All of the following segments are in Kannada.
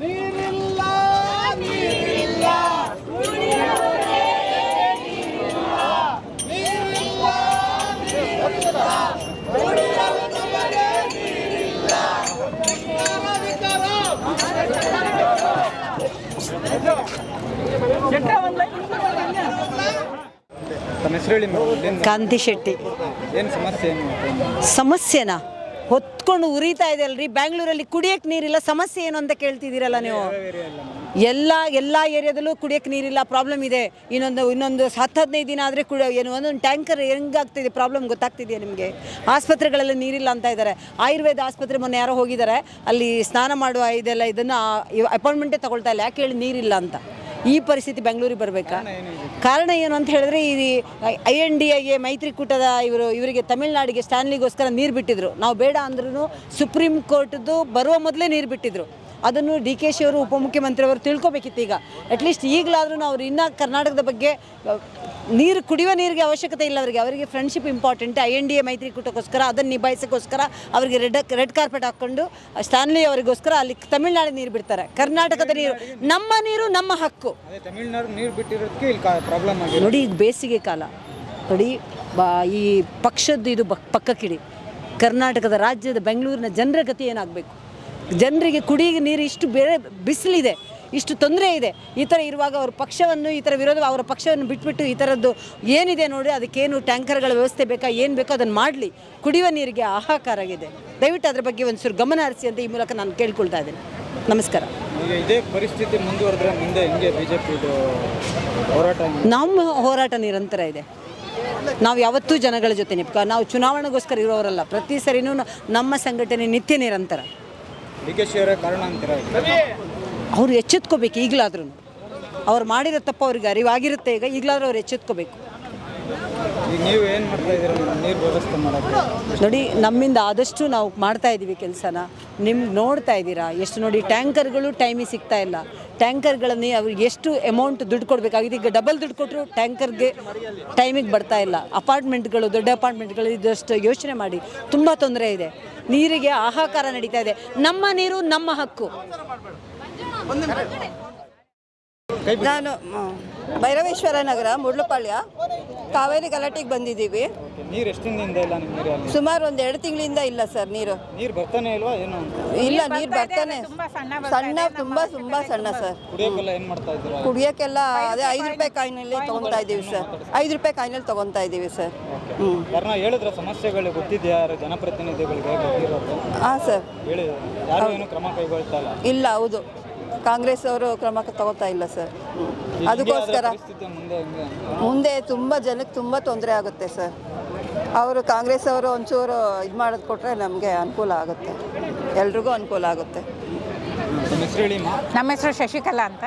ನೀರಿಲ್ಲ ನೀರಿಲ್ಲ. ನೀರಿಲ್ಲ ನೀರಿಲ್ಲ. ನೀರಿಲ್ಲ ಅಧಿಕಾರ ತಮ್ಮ ಹೆಸರು ಹೇಳಿ ಕಾಂತಿ ಶೆಟ್ಟಿ. ಏನು ಸಮಸ್ಯೆ ಏನು? ಸಮಸ್ಯೆನಾ? ಹೊತ್ಕೊಂಡು ಉರಿತಾ ಇದೆ ಅಲ್ರಿ. ಬ್ಯಾಂಗ್ಳೂರಲ್ಲಿ ಕುಡಿಯಕ್ಕೆ ನೀರಿಲ್ಲ ಸಮಸ್ಯೆ ಏನು ಅಂತ ಕೇಳ್ತಿದ್ದೀರಲ್ಲ ನೀವು? ಎಲ್ಲ ಎಲ್ಲ ಏರಿಯಾದಲ್ಲೂ ಕುಡಿಯಕ್ಕೆ ನೀರಿಲ್ಲ ಪ್ರಾಬ್ಲಮ್ ಇದೆ. ಇನ್ನೊಂದು ಇನ್ನೊಂದು ಹತ್ತು ಹದಿನೈದು ದಿನ ಆದರೆ ಕುಡ ಏನು ಒಂದೊಂದು ಟ್ಯಾಂಕರ್ ಹೆಂಗಾಗ್ತಿದೆ ಪ್ರಾಬ್ಲಮ್ ಗೊತ್ತಾಗ್ತಿದೆಯಾ ನಿಮಗೆ? ಆಸ್ಪತ್ರೆಗಳಲ್ಲಿ ನೀರಿಲ್ಲ ಅಂತ ಇದ್ದಾರೆ. ಆಯುರ್ವೇದ ಆಸ್ಪತ್ರೆ ಮೊನ್ನೆ ಯಾರೋ ಹೋಗಿದ್ದಾರೆ. ಅಲ್ಲಿ ಸ್ನಾನ ಮಾಡುವ ಇದೆಲ್ಲ ಇದನ್ನು ಅಪಾಯಿಂಟ್ಮೆಂಟೇ ತಗೊಳ್ತಾ ಇಲ್ಲ. ಯಾಕೆ ಹೇಳಿ ನೀರಿಲ್ಲ ಅಂತ? ಈ ಪರಿಸ್ಥಿತಿ ಬೆಂಗಳೂರಿಗೆ ಬರಬೇಕಾ? ಕಾರಣ ಏನು ಅಂತ ಹೇಳಿದ್ರೆ ಈ ಐ ಎನ್ ಡಿ ಐಗೆ ಮೈತ್ರಿಕೂಟದ ಇವರು, ಇವರಿಗೆ ತಮಿಳುನಾಡಿಗೆ ಸ್ಟ್ಯಾನ್ಲಿಗೋಸ್ಕರ ನೀರು ಬಿಟ್ಟಿದ್ರು. ನಾವು ಬೇಡ ಅಂದ್ರೂ ಸುಪ್ರೀಂ ಕೋರ್ಟ್ದು ಬರುವ ಮೊದಲೇ ನೀರು ಬಿಟ್ಟಿದ್ರು. ಅದನ್ನು ಡಿ ಕೆ ಶಿ ಅವರು ಉಪಮುಖ್ಯಮಂತ್ರಿಯವರು ತಿಳ್ಕೊಬೇಕಿತ್ತು ಈಗ. ಅಟ್ಲೀಸ್ಟ್ ಈಗಲಾದರೂ ಅವ್ರು ಇನ್ನೂ ಕರ್ನಾಟಕದ ಬಗ್ಗೆ ನೀರು ಕುಡಿಯುವ ನೀರಿಗೆ ಅವಶ್ಯಕತೆ ಇಲ್ಲ ಅವರಿಗೆ. ಅವರಿಗೆ friendship important I N D A ಮೈತ್ರಿಕೂಟಕ್ಕೋಸ್ಕರ ಅದನ್ನು ನಿಭಾಯಿಸೋಕ್ಕೋಸ್ಕರ ಅವರಿಗೆ ರೆಡ್ ರೆಡ್ ಕಾರ್ಪೆಟ್ ಹಾಕ್ಕೊಂಡು ಸ್ಟಾನ್ಲಿ ಅವರಿಗೋಸ್ಕರ ಅಲ್ಲಿ ತಮಿಳ್ನಾಡಿಗೆ ನೀರು ಬಿಡ್ತಾರೆ. ಕರ್ನಾಟಕದ ನೀರು ನಮ್ಮ ನೀರು ನಮ್ಮ ಹಕ್ಕು. ತಮಿಳ್ನಾಡು ನೀರು ಬಿಟ್ಟಿರೋದಕ್ಕೆ ಇಲ್ಲಿ ಪ್ರಾಬ್ಲಮ್ ಆಗಿದೆ. ನೋಡಿ ಈಗ ಬೇಸಿಗೆ ಕಾಲ. ನೋಡಿ ಬಾ ಈ ಪಕ್ಷದ್ದು ಇದು ಬಕ್ ಪಕ್ಕಕ್ಕಿಡಿ. ಕರ್ನಾಟಕದ ರಾಜ್ಯದ ಬೆಂಗಳೂರಿನ ಜನರ ಗತಿ ಏನಾಗಬೇಕು? ಜನರಿಗೆ ಕುಡಿಯ ನೀರು ಇಷ್ಟು ಬೇರೆ ಬಿಸಿಲಿದೆ ಇಷ್ಟು ತೊಂದರೆ ಇದೆ ಈ ಥರ ಇರುವಾಗ ಅವ್ರ ಪಕ್ಷವನ್ನು ಈ ಥರ ವಿರೋಧ ಅವರ ಪಕ್ಷವನ್ನು ಬಿಟ್ಬಿಟ್ಟು ಈ ಥರದ್ದು ಏನಿದೆ ನೋಡಿ ಅದಕ್ಕೇನು ಟ್ಯಾಂಕರ್ಗಳ ವ್ಯವಸ್ಥೆ ಬೇಕಾ ಏನು ಬೇಕೋ ಅದನ್ನು ಮಾಡಲಿ. ಕುಡಿಯುವ ನೀರಿಗೆ ಹಾಹಾಕಾರ ಆಗಿದೆ. ದಯವಿಟ್ಟು ಅದರ ಬಗ್ಗೆ ಒಂಚೂರು ಗಮನ ಹರಿಸಿ ಅಂತ ಈ ಮೂಲಕ ನಾನು ಕೇಳ್ಕೊಳ್ತಾ ಇದ್ದೀನಿ. ನಮಸ್ಕಾರ. ಇದೇ ಪರಿಸ್ಥಿತಿ ಮುಂದುವರೆದ್ರೆ ಮುಂದೆ ಹಿಂಗೆ ಬಿ ಜೆ ಇದು ಹೋರಾಟ ನಮ್ಮ ಹೋರಾಟ ನಿರಂತರ ಇದೆ. ನಾವು ಯಾವತ್ತೂ ಜನಗಳ ಜೊತೆ ನಿಪ್ಕ ನಾವು ಚುನಾವಣೆಗೋಸ್ಕರ ಇರೋರಲ್ಲ ಪ್ರತಿ ಸರಿನೂ ನಮ್ಮ ಸಂಘಟನೆ ನಿತ್ಯ ನಿರಂತರ. ಡಿ ಕೆ ಶಿ ಅವರೇ ಕಾರಣ ಅಂತೀರಾ ಅವ್ರು ಎಚ್ಚೆತ್ಕೋಬೇಕು ಈಗಲಾದ್ರೂ. ಅವ್ರು ಮಾಡಿರೋ ತಪ್ಪು ಅವ್ರಿಗೆ ಅರಿವಾಗಿರುತ್ತೆ ಈಗ ಈಗಲಾದ್ರೂ ಅವ್ರು ಎಚ್ಚೆತ್ಕೋಬೇಕು. ಈಗ ನೀವು ಏನು ಮಾಡ್ತಾ ಇದ್ದೀರಾ? ನೀರು ವ್ಯವಸ್ಥೆ ಮಾಡೋಕ್ಕೆ? ನೋಡಿ ನಮ್ಮಿಂದ ಆದಷ್ಟು ನಾವು ಮಾಡ್ತಾ ಇದ್ದೀವಿ ಕೆಲಸನ. ನಿಮ್ಗೆ ನೋಡ್ತಾ ಇದ್ದೀರಾ ಎಷ್ಟು ನೋಡಿ ಟ್ಯಾಂಕರ್ಗಳು ಟೈಮಿಗೆ ಸಿಗ್ತಾ ಇಲ್ಲ. ಟ್ಯಾಂಕರ್ಗಳನ್ನೇ ಅವ್ರಿಗೆ ಎಷ್ಟು ಅಮೌಂಟ್ ದುಡ್ಡು ಕೊಡಬೇಕಾಗಿದೆ? ಈಗ ಡಬಲ್ ದುಡ್ಡು ಕೊಟ್ಟರು ಟ್ಯಾಂಕರ್ಗೆ ಟೈಮಿಗೆ ಬರ್ತಾ ಇಲ್ಲ. ಅಪಾರ್ಟ್ಮೆಂಟ್ಗಳು ದೊಡ್ಡ ಅಪಾರ್ಟ್ಮೆಂಟ್ಗಳು ಇದಷ್ಟು ಯೋಚನೆ ಮಾಡಿ. ತುಂಬ ತೊಂದರೆ ಇದೆ. ನೀರಿಗೆ ಹಾಹಾಕಾರ ನಡೀತಾ ಇದೆ. ನಮ್ಮ ನೀರು ನಮ್ಮ ಹಕ್ಕು. ನಾನು ಭೈರವೇಶ್ವರ ನಗರ ಮುಡ್ಲುಪಾಳ್ಯ. ಕಾವೇರಿ ಗಲಾಟೆಗೆ ಬಂದಿದ್ದೀವಿ. ನೀರು ಎಷ್ಟು ದಿನದಿಂದ ಇಲ್ಲ ನಿಮ್ಮ ಏರಿಯಲ್ಲಿ ಸುಮಾರು ಒಂದ್ ಎರಡು ತಿಂಗಳಿಂದ ಇಲ್ಲ ಸರ್ ನೀರು. ನೀರು ಬರ್ತಾನೆ ಇಲ್ವಾ ಏನು ಅಂತ? ಇಲ್ಲ ನೀರು ಬರ್ತಾನೆ. ಸಣ್ಣ ತುಂಬಾ ತುಂಬಾ ಸಣ್ಣ ಸರ್. ಕುಡಿಯೋಕ್ಕೆಲ್ಲ ಏನು ಮಾಡ್ತಾ ಇದ್ದೀರಾ? ಕುಡಿಯೋಕ್ಕೆಲ್ಲ ಅದೇ ಐದು ರೂಪಾಯಿ ಕಾಯಿನಲ್ಲಿ ತಗೊಂತ ಇದೀವಿ ಸರ್. ಐದು ರೂಪಾಯಿ ಕಾಯಿನಲ್ಲಿ ತಗೊಂತ ಇದ್ದೀವಿ ಸರ್. ಹ್ಞೂ ಯಾರನ್ನ ಹೇಳಿದ್ರ ಸಮಸ್ಯೆಗಳು ಗೊತ್ತಿದ್ಯಾ? ಯಾರು ಜನಪ್ರತಿನಿಧಿಗಳಿಗೆ ಗೊತ್ತಿರೋದು? ಹಾಂ ಸರ್. ಹೇಳಿ ಯಾರು ಏನು ಕ್ರಮ ಕೈಗೊಳ್ತಾ ಇಲ್ಲ? ಇಲ್ಲ ಹೌದು. ಕಾಂಗ್ರೆಸ್ ಅವರು ಕ್ರಮ ತಗೋತಾ ಇಲ್ಲ ಸರ್. ಅದಕ್ಕೋಸ್ಕರ. ಮುಂದೆ ಮುಂದೆ ತುಂಬ ಜನಕ್ಕೆ ತುಂಬ ತೊಂದರೆ ಆಗುತ್ತೆ ಸರ್ ಅವರು ಕಾಂಗ್ರೆಸ್ ಅವರು ಒಂಚೂರು ಇದು ಮಾಡೋದು ಕೊಟ್ಟರೆ ನಮಗೆ ಅನುಕೂಲ ಆಗುತ್ತೆ. ಎಲ್ರಿಗೂ ಅನುಕೂಲ ಆಗುತ್ತೆ. ನಿಮ್ಮ ಹೆಸರು ಹೇಳಿ ನಮ್ಮ ಹೆಸರು ಶಶಿಕಲಾ ಅಂತ.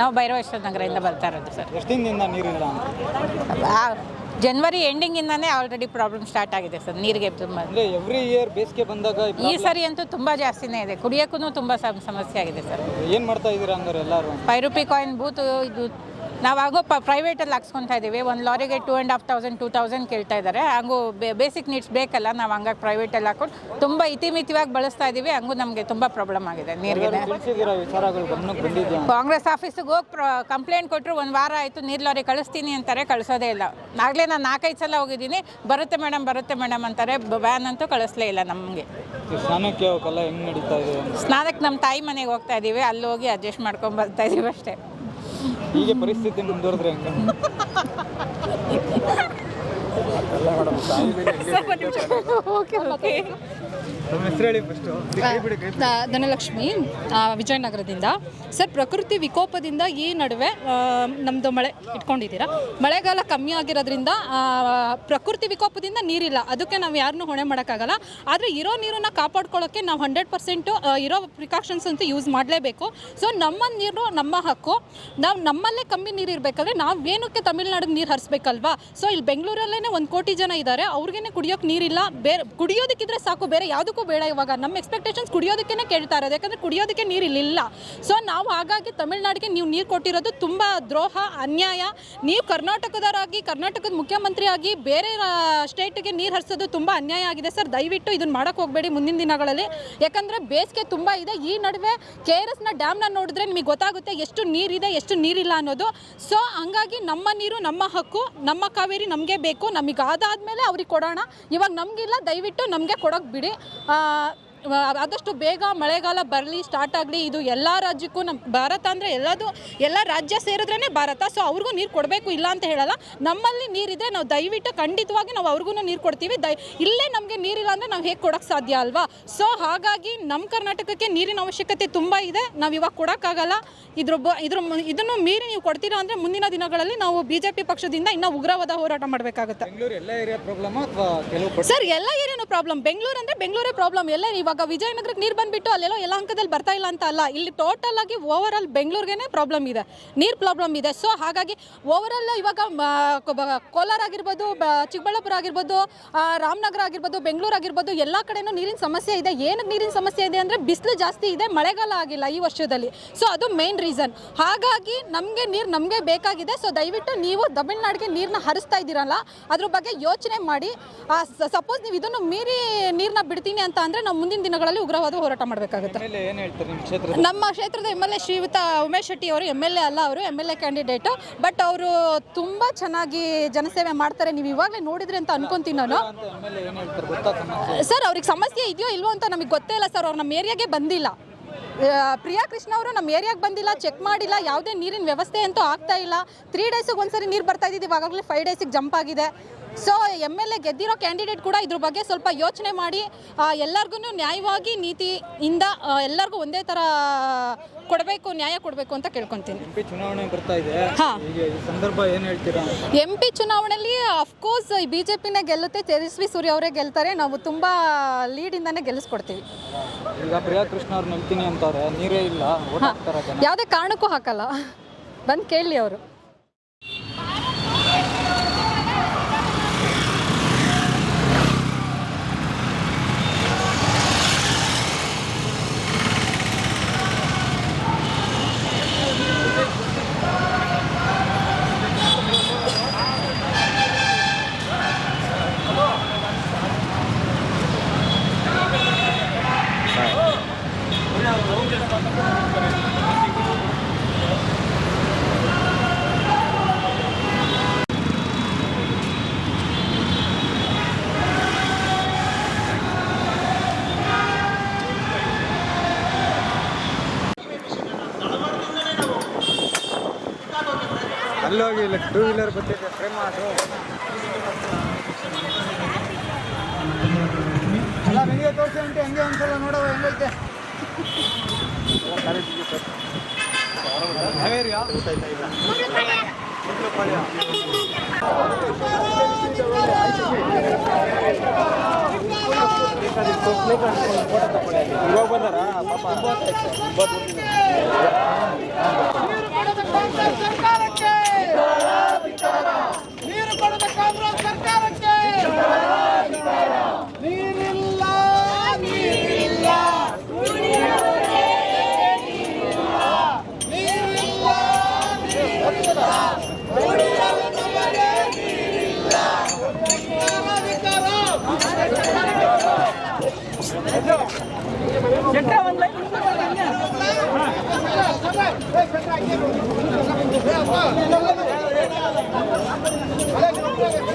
ನಾವು ಭೈರವೇಶ್ವರ ನಗರದಿಂದ ಬರ್ತಾ ಇರೋದು ಸರ್ ಎಷ್ಟು ಎಂಡಿಂಗ್ ಜನವರಿ ಎಂಡಿಂಗಿಂದನೇ ಆಲ್ರೆಡಿ ಪ್ರಾಬ್ಲಮ್ ಸ್ಟಾರ್ಟ್ ಆಗಿದೆ ಸರ್ ನೀರಿಗೆ ತುಂಬ. ಅಂದರೆ ಎವ್ರಿ ಇಯರ್ ಬೇಸಿಗೆ ಬಂದಾಗ ಈ ಸರಿ ಅಂತೂ ತುಂಬ ಜಾಸ್ತಿನೇ ಇದೆ ಕುಡಿಯೋಕ್ಕೂ ತುಂಬ ಸಮ- ಸಮಸ್ಯೆ ಆಗಿದೆ ಸರ್. ಏನು ಮಾಡ್ತಾ ಇದ್ದೀರಾ ಹಂಗಾರೆ ಎಲ್ಲರೂ? ಫೈವ್ ರುಪಿ ಕಾಯಿನ್ ಬೂತು ಇದು ನಾವು ಹಾಗೂ ಪ ಪ್ರೈವೇಟಲ್ಲಿ ಹಾಕ್ಸ್ಕೊತಾ ಇದ್ದೀವಿ ಒಂದು ಲಾರಿಗೆ two and half thousand two thousand ಕೇಳ್ತಾ ಇದ್ದಾರೆ ಹಾಗೂ ಬೇಸಿಕ್ ನೀಡ್ಸ್ ಬೇಕಲ್ಲ ನಾವು ಹಂಗಾಗಿ ಪ್ರೈವೇಟಲ್ಲಿ ಹಾಕೊಂಡು ತುಂಬ ಇತಿಮಿತಿವಾಗಿ ಬಳಸ್ತಾ ಇದ್ದೀವಿ ಹಂಗೂ ನಮಗೆ ತುಂಬ ಪ್ರಾಬ್ಲಮ್ ಆಗಿದೆ ನೀರಿಗೆ. ಕಾಂಗ್ರೆಸ್ ಆಫೀಸಿಗೆ ಹೋಗಿ ಕಂಪ್ಲೇಂಟ್ ಕೊಟ್ಟರು ಒಂದು ವಾರ ಆಯಿತು ನೀರು ಲಾರಿ ಕಳಿಸ್ತೀನಿ ಅಂತಾರೆ ಕಳಿಸೋದೇ ಇಲ್ಲ. ಆಗಲೇ ನಾನು ನಾಲ್ಕೈದು ಸಲ ಹೋಗಿದ್ದೀನಿ. ಬರುತ್ತೆ ಮೇಡಮ್ ಬರುತ್ತೆ ಮೇಡಮ್ ಅಂತಾರೆ. ವ್ಯಾನ್ ಅಂತೂ ಕಳಿಸ್ಲೇ ಇಲ್ಲ ನಮಗೆ. ಸ್ನಾನಕ್ಕೆ ಸ್ನಾನಕ್ಕೆ ನಮ್ಮ ತಾಯಿ ಮನೆಗೆ ಹೋಗ್ತಾ ಇದ್ದೀವಿ ಅಲ್ಲಿ ಹೋಗಿ ಅಡ್ಜಸ್ಟ್ ಮಾಡ್ಕೊಂಡು ಬರ್ತಾ ಇದ್ದೀವಿ ಅಷ್ಟೇ. ಹೀಗೆ ಪರಿಸ್ಥಿತಿ ಮುಂದುವರೆದ್ರೆ ಹೆಂಗೆ? ಓಕೆ ಓಕೆ ಧನಲಕ್ಷ್ಮಿ ವಿಜಯನಗರದಿಂದ. ಸರ್, ಪ್ರಕೃತಿ ವಿಕೋಪದಿಂದ ಈ ನಡುವೆ ನಮ್ಮದು ಮಳೆ ಇಟ್ಕೊಂಡಿದ್ದೀರಾ? ಮಳೆಗಾಲ ಕಮ್ಮಿ ಆಗಿರೋದ್ರಿಂದ ಪ್ರಕೃತಿ ವಿಕೋಪದಿಂದ ನೀರಿಲ್ಲ. ಅದಕ್ಕೆ ನಾವು ಯಾರನ್ನೂ ಹೊಣೆ ಮಾಡೋಕ್ಕಾಗಲ್ಲ. ಆದರೆ ಇರೋ ನೀರನ್ನು ಕಾಪಾಡ್ಕೊಳ್ಳೋಕ್ಕೆ ನಾವು ಹಂಡ್ರೆಡ್ ಪರ್ಸೆಂಟು ಇರೋ ಪ್ರಿಕಾಷನ್ಸ್ ಅಂತೂ ಯೂಸ್ ಮಾಡಲೇಬೇಕು. ಸೊ ನಮ್ಮ ನೀರು, ನಮ್ಮ ಹಕ್ಕು. ನಾವು ನಮ್ಮಲ್ಲೇ ಕಮ್ಮಿ ನೀರು ಇರಬೇಕಾದ್ರೆ ನಾವು ಏನಕ್ಕೆ ತಮಿಳ್ನಾಡಿಗೆ ನೀರು ಹರಿಸ್ಬೇಕಲ್ವಾ? ಸೊ ಇಲ್ಲಿ ಬೆಂಗಳೂರಲ್ಲೇ ಒಂದು ಕೋಟಿ ಜನ ಇದ್ದಾರೆ ಅವ್ರಿಗೇನೆ ಕುಡಿಯೋಕೆ ನೀರಿಲ್ಲ. ಬೇರೆ, ಕುಡಿಯೋದಕ್ಕಿದ್ರೆ ಸಾಕು. ಬೇರೆ ಯಾವುದಕ್ಕೂ ಬೇಡ ಇವಾಗ. ನಮ್ಮ ಎಕ್ಸ್ಪೆಕ್ಟೇಷನ್ಸ್ ಕುಡಿಯೋದಕ್ಕೆ ಕೇಳ್ತಾ ಇರೋದು. ಯಾಕಂದರೆ ಕುಡಿಯೋದಕ್ಕೆ ನೀರು ಇಲ್ಲಿಲ್ಲ. ಸೊ ನಾವು ಹಾಗಾಗಿ ತಮಿಳ್ನಾಡಿಗೆ ನೀವು ನೀರು ಕೊಟ್ಟಿರೋದು ತುಂಬ ದ್ರೋಹ, ಅನ್ಯಾಯ. ನೀವು ಕರ್ನಾಟಕದವರಾಗಿ, ಕರ್ನಾಟಕದ ಮುಖ್ಯಮಂತ್ರಿಯಾಗಿ ಬೇರೆ ಸ್ಟೇಟ್ಗೆ ನೀರು ಹರಿಸೋದು ತುಂಬ ಅನ್ಯಾಯ ಆಗಿದೆ ಸರ್. ದಯವಿಟ್ಟು ಇದನ್ನ ಮಾಡೋಕ್ಕೆ ಹೋಗಬೇಡಿ ಮುಂದಿನ ದಿನಗಳಲ್ಲಿ. ಯಾಕಂದರೆ ಬೇಸಿಗೆ ತುಂಬ ಇದೆ. ಈ ನಡುವೆ ಕೆ ಆರ್ ಎಸ್ನ ಡ್ಯಾಮ್ನ ನೋಡಿದ್ರೆ ನಿಮಗೆ ಗೊತ್ತಾಗುತ್ತೆ ಎಷ್ಟು ನೀರಿದೆ ಎಷ್ಟು ನೀರಿಲ್ಲ ಅನ್ನೋದು. ಸೊ ಹಂಗಾಗಿ ನಮ್ಮ ನೀರು, ನಮ್ಮ ಹಕ್ಕು, ನಮ್ಮ ಕಾವೇರಿ ನಮಗೆ ಬೇಕು. ನಮಗೆ ಅದಾದಮೇಲೆ ಅವ್ರಿಗೆ ಕೊಡೋಣ. ಇವಾಗ ನಮಗಿಲ್ಲ. ದಯವಿಟ್ಟು ನಮಗೆ ಕೊಡೋಕೆ ಬಿಡಿ. Uh, ಆದಷ್ಟು ಬೇಗ ಮಳೆಗಾಲ ಬರಲಿ ಸ್ಟಾರ್ಟ್ ಆಗಲಿ ಇದು ಎಲ್ಲ ರಾಜ್ಯಕ್ಕೂ ನಮ್ಮ ಭಾರತ ಅಂದರೆ ಎಲ್ಲದು ಎಲ್ಲ ರಾಜ್ಯ ಸೇರಿದ್ರೇ ಭಾರತ. ಸೊ ಅವ್ರಿಗೂ ನೀರು ಕೊಡಬೇಕು ಇಲ್ಲ ಅಂತ ಹೇಳಲ್ಲ. ನಮ್ಮಲ್ಲಿ ನೀರಿದೆ ನಾವು ದಯವಿಟ್ಟು ಖಂಡಿತವಾಗಿ ನಾವು ಅವ್ರಿಗೂ ನೀರು ಕೊಡ್ತೀವಿ. ದಯ ಇಲ್ಲೇ ನಮಗೆ ನೀರಿಲ್ಲ ಅಂದರೆ ನಾವು ಹೇಗೆ ಕೊಡೋಕ್ಕೆ ಸಾಧ್ಯ ಅಲ್ವಾ? ಸೊ ಹಾಗಾಗಿ ನಮ್ಮ ಕರ್ನಾಟಕಕ್ಕೆ ನೀರಿನ ಅವಶ್ಯಕತೆ ತುಂಬ ಇದೆ. ನಾವು ಇವಾಗ ಕೊಡೋಕ್ಕಾಗಲ್ಲ. ಇದ್ರ ಬ ಇದ್ರ ಇದನ್ನು ಮೀರಿ ನೀವು ಕೊಡ್ತೀರಾ ಅಂದರೆ ಮುಂದಿನ ದಿನಗಳಲ್ಲಿ ನಾವು ಬಿ ಜೆ ಪಿ ಪಕ್ಷದಿಂದ ಇನ್ನೂ ಉಗ್ರವಾದ ಹೋರಾಟ ಮಾಡಬೇಕಾಗುತ್ತೆ. ಸರ್ ಎಲ್ಲ ಏರಿಯಾನು ಪ್ರಾಬ್ಲಮ್ ಬೆಂಗಳೂರು ಅಂದರೆ ಬೆಂಗಳೂರೇ ಪ್ರಾಬ್ಲಮ್ ಎಲ್ಲ ಇವಾಗ ವಿಜಯನಗರಕ್ಕೆ ನೀರು ಬಂದ್ಬಿಟ್ಟು ಅಲ್ಲೆಲ್ಲೋ ಎಲ್ಲ ಅಂಕದಲ್ಲಿ ಬರ್ತಾ ಇಲ್ಲ ಅಂತ ಅಲ್ಲ. ಇಲ್ಲಿ ಟೋಟಲ್ ಆಗಿ ಓವರ್ ಆಲ್ ಪ್ರಾಬ್ಲಮ್ ಇದೆ. ನೀರು ಪ್ರಾಬ್ಲಮ್ ಇದೆ. ಸೊ ಹಾಗಾಗಿ ಓವರ್ ಇವಾಗ ಕೋಲಾರ ಆಗಿರ್ಬೋದು ಚಿಕ್ಕಬಳ್ಳಾಪುರ ಆಗಿರ್ಬೋದು ರಾಮನಗರ ಆಗಿರ್ಬೋದು, ಬೆಂಗಳೂರು ಆಗಿರ್ಬೋದು, ಎಲ್ಲ ಕಡೆನೂ ನೀರಿನ ಸಮಸ್ಯೆ ಇದೆ. ಏನಕ್ಕೆ ನೀರಿನ ಸಮಸ್ಯೆ ಇದೆ ಅಂದರೆ ಬಿಸಿಲು ಜಾಸ್ತಿ ಇದೆ, ಮಳೆಗಾಲ ಆಗಿಲ್ಲ ಈ ವರ್ಷದಲ್ಲಿ. ಸೊ ಅದು ಮೇನ್ ರೀಸನ್ ಹಾಗಾಗಿ ನಮಗೆ ನೀರು ನಮಗೆ ಬೇಕಾಗಿದೆ. ಸೊ ದಯವಿಟ್ಟು ನೀವು ತಮಿಳ್ನಾಡಿಗೆ ನೀರನ್ನ ಹರಿಸ್ತಾ ಇದ್ದೀರಲ್ಲ, ಅದ್ರ ಬಗ್ಗೆ ಯೋಚನೆ ಮಾಡಿ. ಸಪೋಸ್ ನೀವು ಇದನ್ನು ಮೀರಿ ನೀರನ್ನ ಬಿಡ್ತೀನಿ ಅಂತ ಅಂದರೆ ನಾವು ಮುಂದಿನ ದಿನಗಳಲ್ಲಿ ಉಗ್ರವಾದ ಹೋರಾಟ ಮಾಡಬೇಕಾಗುತ್ತೆ. ನಿಮ್ಮ ಕ್ಷೇತ್ರದ ಎಂ ಎಲ್ ಎ ಶ್ರೀಯುತ ಉಮೇಶ್ ಶೆಟ್ಟಿ ಅವರು ಎಂ ಎಲ್ ಎ ಅಲ್ಲ ಅವರು M L A candidate but ಅವರು ತುಂಬ ಚೆನ್ನಾಗಿ ಜನಸೇವೆ ಮಾಡ್ತಾರೆ. ನೀವು ಇವಾಗಲೇ ನೋಡಿದ್ರಿ ಅಂತ ಅನ್ಕೊಂತೀನಿ ನಾನು. ಸರ್ ಅವ್ರಿಗೆ ಸಮಸ್ಯೆ ಇದೆಯೋ ಇಲ್ವೋ ಅಂತ ನಮಗೆ ಗೊತ್ತೇ ಇಲ್ಲ ಸರ್ ಅವ್ರು ನಮ್ಮ ಏರಿಯಾಗೆ ಬಂದಿಲ್ಲ. ಪ್ರಿಯಾ ಕೃಷ್ಣ ಅವರು ನಮ್ಮ ಏರಿಯಾಗೆ ಬಂದಿಲ್ಲ ಚೆಕ್ ಮಾಡಿಲ್ಲ ಯಾವುದೇ ನೀರಿನ ವ್ಯವಸ್ಥೆ ಅಂತೂ ಆಗ್ತಾ ಇಲ್ಲ. ತ್ರೀ ಡೇಸಿಗೆ ಒಂದ್ಸರಿ ನೀರು ಬರ್ತಾ ಇದ್ದೀವಿ ಇವಾಗಲೇ ಫೈವ್ ಡೇಸಿಗೆ ಜಂಪ್ ಆಗಿದೆ. ಸೊ ಎಂ ಎಲ್ ಎ ಗೆದ್ದಿರೋ ಕ್ಯಾಂಡಿಡೇಟ್ ಕೂಡ ಇದ್ರ ಬಗ್ಗೆ ಸ್ವಲ್ಪ ಯೋಚನೆ ಮಾಡಿ. ಎಲ್ಲರಿಗೂ ನ್ಯಾಯವಾಗಿ ನೀತಿಯಿಂದ ಎಲ್ಲರಿಗೂ ಒಂದೇ ಥರ ಕೊಡಬೇಕು ನ್ಯಾಯ ಕೊಡಬೇಕು ಅಂತ ಕೇಳ್ಕೊತೀನಿ. ಎಂ ಪಿ ಚುನಾವಣೆ ಬರ್ತಾ ಇದೆ. ಹಾ. ಈಗ ಈ ಸಂದರ್ಭ ಏನು ಹೇಳ್ತೀರಾ? ಎಂ ಪಿ ಚುನಾವಣೆಯಲ್ಲಿ ಅಫ್ಕೋರ್ಸ್ ಬಿ ಜೆ ಪಿನೇ ಗೆಲ್ಲುತ್ತೆ ತೇಜಸ್ವಿ ಸೂರ್ಯ ಅವರೇ ಗೆಲ್ತಾರೆ. ನಾವು ತುಂಬ ಲೀಡಿಂದನೇ ಗೆಲ್ಲಿಸ್ಕೊಡ್ತೀವಿ ಈಗ ಪ್ರಿಯಾ ಕೃಷ್ಣ ಅವ್ರು ನಿಲ್ತೀನಿ ಅಂತಾರೆ ನೀರೇ ಯಾವುದೇ ಕಾರಣಕ್ಕೂ ಹಾಕಲ್ಲ. ಬಂದ್ ಕೇಳಿ ಅವರು. ಅಲ್ಲೋಗಿ ಇಲ್ಲ ಟೂ ವೀಲರ್ ಬರ್ತಿದೆ ಪ್ರೇಮ ಅದು ಅಲ್ಲ, ನನಗೆ ತೋರಿಸಿ ಉಂಟು ಹೆಂಗೆ ಒಂದ್ಸಲ ನೋಡವ ಹೆಂಗೈತೆ? ಇವಾಗ ಬಂದಾರ? ಪಾಪ.